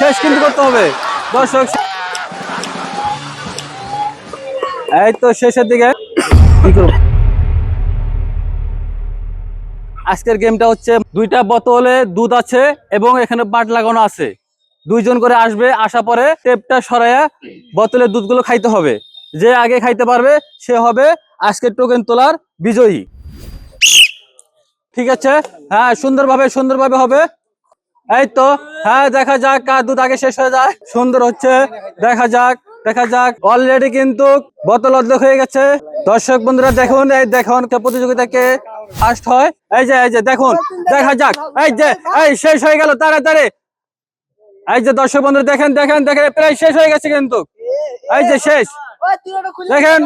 শেষ কিন্তু করতে হবে। দর্শক, এই তো শেষের দিকে? আজকের গেমটা হচ্ছে দুইটা বোতলে দুধ আছে এবং এখানে বাট লাগানো আছে। দুইজন করে আসবে আসা পরে টেপটা সরাইয়া বোতলের দুধগুলো খাইতে হবে। যে আগে খাইতে পারবে, সে হবে আজকের টোকেন তোলার বিজয়ী। ঠিক আছে? হ্যাঁ সুন্দরভাবে সুন্দরভাবে হবে। এই তো হ্যাঁ দেখা যাক কার দুধ আগে শেষ হয়ে যায়। সুন্দর হচ্ছে। দেখা যাক দেখা যাক। অলরেডি কিন্তু বোতল অর্ধেক হয়ে গেছে। দর্শক বন্ধুরা, দেখুন, এই দেখুন প্রতিযোগিতাকে ফার্স্ট হয়। এই যে এই যে, দেখুন, দেখা যাক। এই যে, এই শেষ হয়ে গেল, তাড়াতাড়ি। এই যে, দর্শক বন্ধুরা, দেখেন দেখেন দেখেন প্রায় শেষ হয়ে গেছে কিন্তু। এই যে, শেষ। দেখেন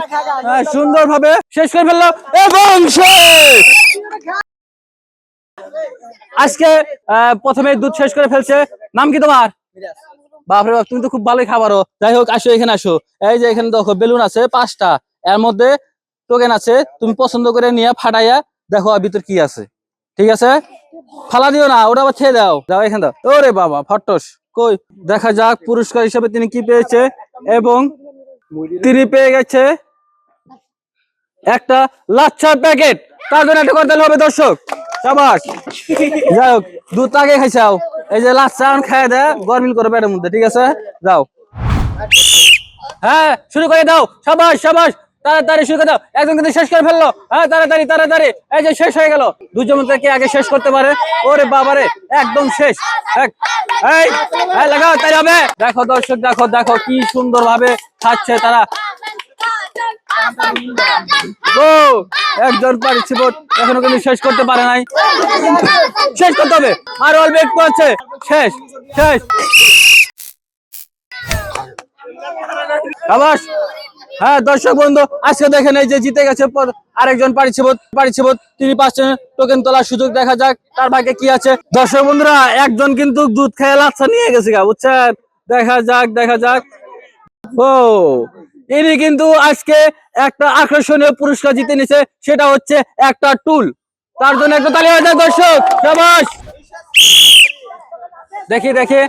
সুন্দর ভাবে শেষ করে ফেলল এবং শেষ। আজকে আহ, প্রথমে দুধ শেষ করে ফেলছে। নাম কি তোমার? বাপরে বাপ তুমি তো খুব ভালোই খাবারও। যাই হোক আসো এখানে আসো। এই যে এখানে দেখো বেলুন আছে পাঁচটা। এর মধ্যে টোকেন আছে তুমি পছন্দ করে নিয়ে ফাটাইয়া দেখো ভিতর কি আছে। ঠিক আছে? ফালা দিও না ওটা আবার ছেড়ে দাও। যাও এখানে দাও। ওরে বাবা ফটস কই? দেখা যাক পুরস্কার হিসেবে তিনি কি পেয়েছে। এবং তিনি পেয়ে গেছে একটা লাচ্ছার প্যাকেট তার জন্য একটা করতে হবে দর্শক। এই যে গরমিল করে পেটের মধ্যে, ঠিক আছে? যাও। হ্যাঁ শুরু করে দাও। তাড়াতাড়ি শুরু করে দাও। একদম কিন্তু শেষ করে ফেলল। হ্যাঁ তাড়াতাড়ি তাড়াতাড়ি। এই যে শেষ হয়ে গেল। দুজন কে আগে শেষ করতে পারে? ওরে বাবারে, একদম শেষ। হবে। দেখো দর্শক, দেখো দেখো কি সুন্দর ভাবে খাচ্ছে তারা। ও, একজন পার্টিসিপেট এখনও কিন্তু শেষ করতে পারে নাই। শেষ করতে হবে, আর অল্প একটু আছে, শেষ শেষ। আবাস হ্যাঁ দর্শক বন্ধু, আজকে দেখেন এই যে জিতে গেছে আরেকজন পারিছিবত পারিছিবত তিনি পাচ্ছেন টোকেন তোলার সুযোগ, দেখা যাক তার ভাগ্যে কি আছে। দর্শক বন্ধুরা, একজন কিন্তু দুধ খেয়ে লাচ্ছা নিয়ে গেছে গা, বুঝছেন? দেখা যাক দেখা যাক। ও ইনি কিন্তু আজকে একটা আকর্ষণীয় পুরস্কার জিতে নিছে, সেটা হচ্ছে একটা টুল। তার জন্য একটা তালি হয়ে দর্শক, সাবাস। দেখি দেখি।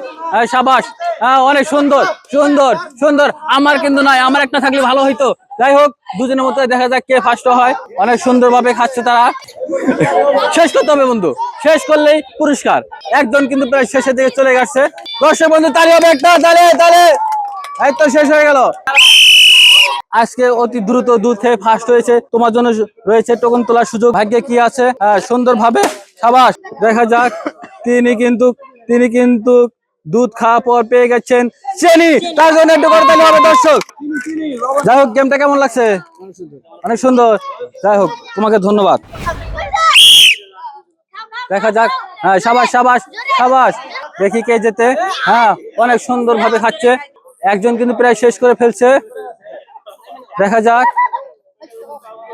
সাবাস। অনেক সুন্দর সুন্দর সুন্দর। আমার কিন্তু নাই, আমার একটা থাকলে ভালো হইতো। যাই হোক, দুজনের মধ্যে দেখা যাক কে ফার্স্ট হয়। অনেক সুন্দর ভাবে খাচ্ছে তারা। শেষ করতে হবে, বন্ধু। শেষ করলেই পুরস্কার। একজন কিন্তু প্রায় শেষের দিকে চলে গেছে। দর্শক বন্ধু, তালি হবে একটা, তালে তালে। এই তো শেষ হয়ে গেল। আজকে অতি দ্রুত দুধ খেয়ে ফার্স্ট হয়েছে। তোমার জন্য রয়েছে টোকন তোলার সুযোগ। ভাগ্যে কি আছে? সুন্দর ভাবে সাবাস। দেখা যাক, তিনি কিন্তু তিনি কিন্তু দুধ খাওয়া পর পেয়ে গেছেন চেনি। তার জন্য একটু করে তাহলে হবে দর্শক। যাই হোক গেমটা কেমন লাগছে? অনেক সুন্দর। যাই হোক, তোমাকে ধন্যবাদ। দেখা যাক। হ্যাঁ সাবাস সাবাস সাবাস। দেখি কে যেতে হ্যাঁ অনেক সুন্দর ভাবে খাচ্ছে। একজন কিন্তু প্রায় শেষ করে ফেলছে। দেখা যাক।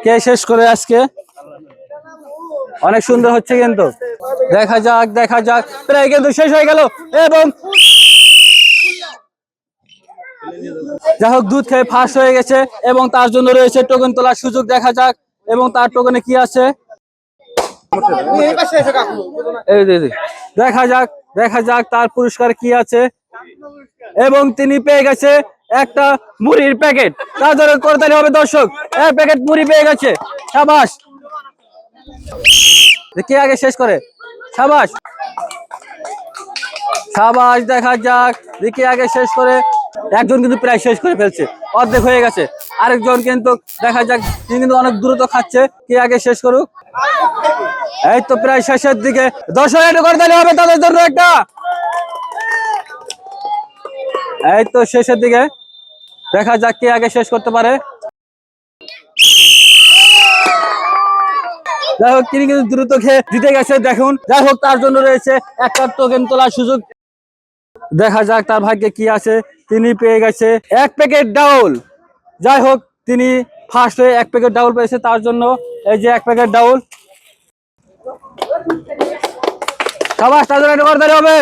কে শেষ করে আজকে? অনেক সুন্দর হচ্ছে কিন্তু। দেখা যাক দেখা যাক। প্রায় কিন্তু শেষ হয়ে গেল। এবং যাই হোক, দুধ খেয়ে ফার্স্ট হয়ে গেছে। এবং তার জন্য রয়েছে টোকেন তোলার সুযোগ, দেখা যাক। এবং তার টোকেনে কি আছে। দেখা যাক দেখা যাক তার পুরস্কার কি আছে। এবং তিনি পেয়ে গেছে একটা মুড়ির প্যাকেট। জন্য করতালি হবে, দর্শক। এক প্যাকেট মুড়ি পেয়ে গেছে। সাবাস। কে আগে শেষ করে? সাবাস। সাবাস, দেখা যাক। দেখি আগে শেষ করে? একজন কিন্তু প্রায় শেষ করে ফেলছে। অর্ধেক হয়ে গেছে। আরেকজন কিন্তু, দেখা যাক, তিনি কিন্তু অনেক দ্রুত খাচ্ছে। কে আগে শেষ করুক? এই তো প্রায় শেষের দিকে। দশ হাজার করে হবে তাদের জন্য একটা। এই তো শেষের দিকে। দেখা যাক কে আগে শেষ করতে পারে। যাই হোক, তিনি কিন্তু দ্রুত খেয়ে জিতে গেছে, দেখুন। যাই হোক, তার জন্য রয়েছে একটা টোকেন তোলার সুযোগ। দেখা যাক তার ভাগ্যে কি আছে। তিনি পেয়ে গেছে এক প্যাকেট ডাউল যাই হোক, তিনি ফার্স্ট হয়ে এক প্যাকেট ডাউল পেয়েছে তার জন্য। এই যে এক প্যাকেট ডাউল সবাই তার জন্য হবে।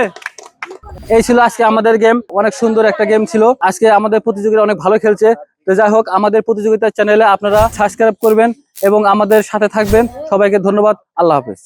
এই ছিল আজকে আমাদের গেম অনেক সুন্দর একটা গেম ছিল। আজকে আমাদের প্রতিযোগীরা অনেক ভালো খেলছে। তো যাই হোক, আমাদের প্রতিযোগিতার চ্যানেলে আপনারা সাবস্ক্রাইব করবেন এবং আমাদের সাথে থাকবেন। সবাইকে ধন্যবাদ। আল্লাহ হাফেজ।